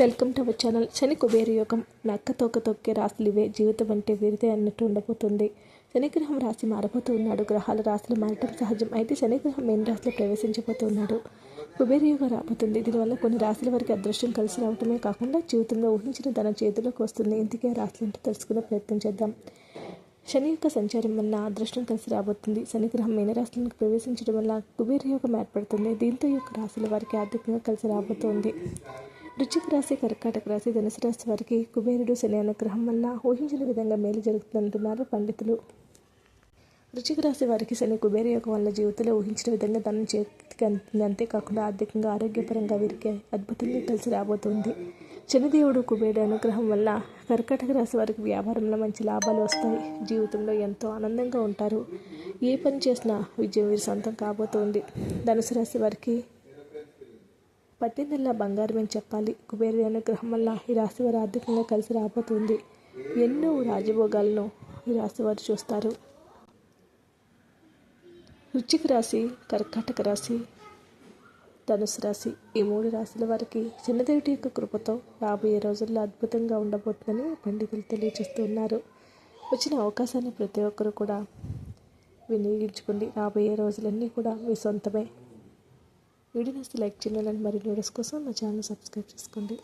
Welcome to our channel. Shani Kubera యోగం. నక్క తోక తొక్కే రాశులు ఇవే జీవితం అంటే వీరిదే అన్నట్టు ఉండబోతుంది. శనిగ్రహం రాశి మారబోతూ ఉన్నాడు గ్రహాల రాశులు మారటం సహజం. అయితే శనిగ్రహం మెయిన్ రాశిలో ప్రవేశించబోతున్నాడు. కుబేర యోగం రాబోతుంది. దీనివల్ల కొన్ని రాశుల వారికి అదృష్టం కలిసి రావటమే కాకుండా జీవితంలో ఊహించిన తన చేతిలోకి వస్తుంది. ఇంటికే రాశులు అంటే తెలుసుకునే ప్రయత్నం చేద్దాం. శని యొక్క సంచారం వల్ల అదృష్టం కలిసి రాబోతుంది. శనిగ్రహం మీనరాశులకు ప్రవేశించడం వల్ల కుబేర యోగం ఏర్పడుతుంది. దీంతో యొక్క రాశుల వారికి ఆర్థికంగా కలిసి రాబోతోంది. వృశ్చిక రాశి కర్కాటక రాశి ధనుసు రాశి వారికి కుబేరుడు శని అనుగ్రహం వల్ల ఊహించిన విధంగా మేలు జరుగుతుందంటున్నారు పండితులు. వృశ్చిక రాశి వారికి శని కుబేరు యొక్క వల్ల జీవితంలో ఊహించిన విధంగా ధనం చేతికి అందుతుంది అంతేకాకుండా ఆర్థికంగా ఆరోగ్యపరంగా వీరికి అద్భుతంగా కలిసి రాబోతుంది. శనిదేవుడు కుబేరుడు అనుగ్రహం వల్ల కర్కాటక రాశి వారికి వ్యాపారంలో మంచి లాభాలు వస్తాయి. జీవితంలో ఎంతో ఆనందంగా ఉంటారు. ఏ పని చేసినా విజయం వీరి సొంతం కాబోతోంది. ధనుసు రాశి వారికి పట్టిందల్లా బంగారం చెప్పాలి? కుబేరుడి అనుగ్రహం వల్ల ఈ రాశి వారు ఆర్థికంగా కలిసి రాబోతుంది. ఎన్నో రాజభోగాలను ఈ రాశి వారు చూస్తారు. వృశ్చిక రాశి కర్కాటక రాశి ధనుసు రాశి ఈ మూడు రాశుల వారికి చిన్నదేవిటి యొక్క కృపతో రాబోయే రోజుల్లో అద్భుతంగా ఉండబోతుందని పండితులు తెలియజేస్తున్నారు. వచ్చిన అవకాశాన్ని ప్రతి ఒక్కరు కూడా వినియోగించుకోండి. రాబోయే రోజులన్నీ కూడా మీ సొంతమే. వీడియోని లైక్ చేయాలని మరి వీడియోస్ కోసం మా ఛానల్ సబ్స్క్రైబ్ చేసుకోండి.